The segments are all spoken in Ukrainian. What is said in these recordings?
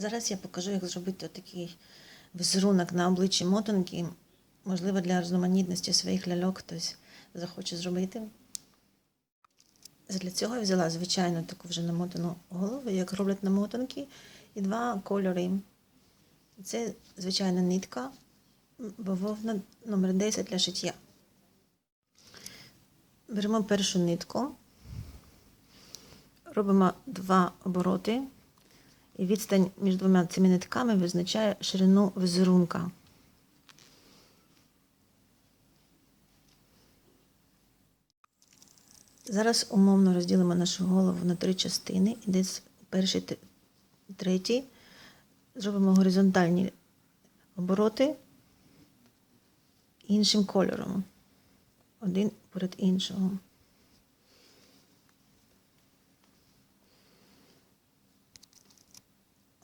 Зараз я покажу, як зробити такий візерунок на обличчі мотанки. Можливо, для різноманітності своїх ляльок хтось захоче зробити. Для цього я взяла звичайну таку вже намотану голову, як роблять намотанки, і два кольори. Це звичайна нитка, бавовна номер 10 для шиття. Беремо першу нитку, робимо два обороти, і відстань між двома цими нитками визначає ширину візерунка. Зараз умовно розділимо нашу голову на три частини, і десь перший третій зробимо горизонтальні обороти іншим кольором. Один перед іншого.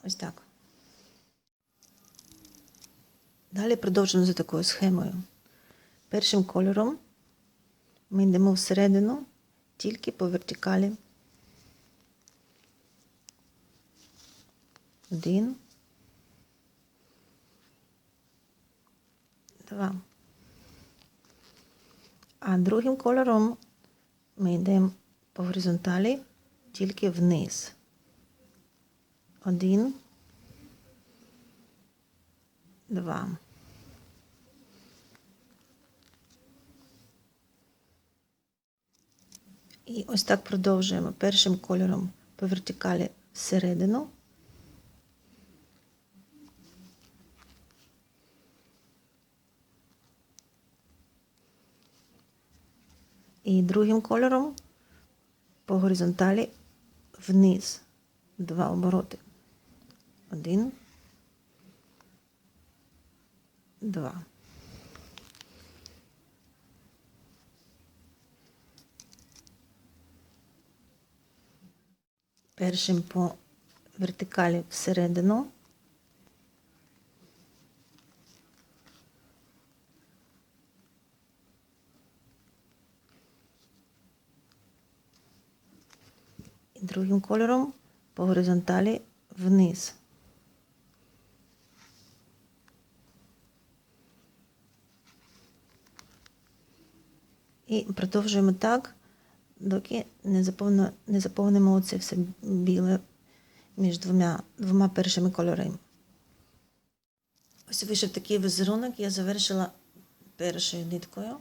Ось так. Далі продовжуємо за такою схемою. Першим кольором ми йдемо всередину тільки по вертикалі. Один. Два. А другим кольором ми йдемо по горизонталі тільки вниз. Один. Два. І ось так продовжуємо першим кольором по вертикалі всередину. І другим кольором по горизонталі вниз. Два обороти. Один. Два. Першим по вертикалі всередину. І другим кольором по горизонталі вниз. І продовжуємо так, доки не, заповнимо, не заповнимо оце все біле між двома, двома першими кольорами. Ось вийшов такий візерунок, я завершила першою ниткою,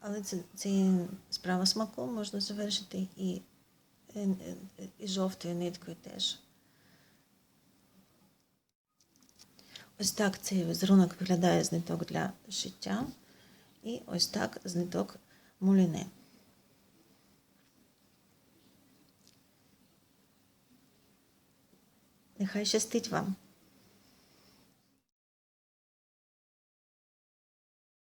але це, це справа смаку можна завершити і, і, і жовтою ниткою теж. Ось так цей візерунок виглядає з ниток для шиття. І ось так з ниток муліне. Нехай щастить вам!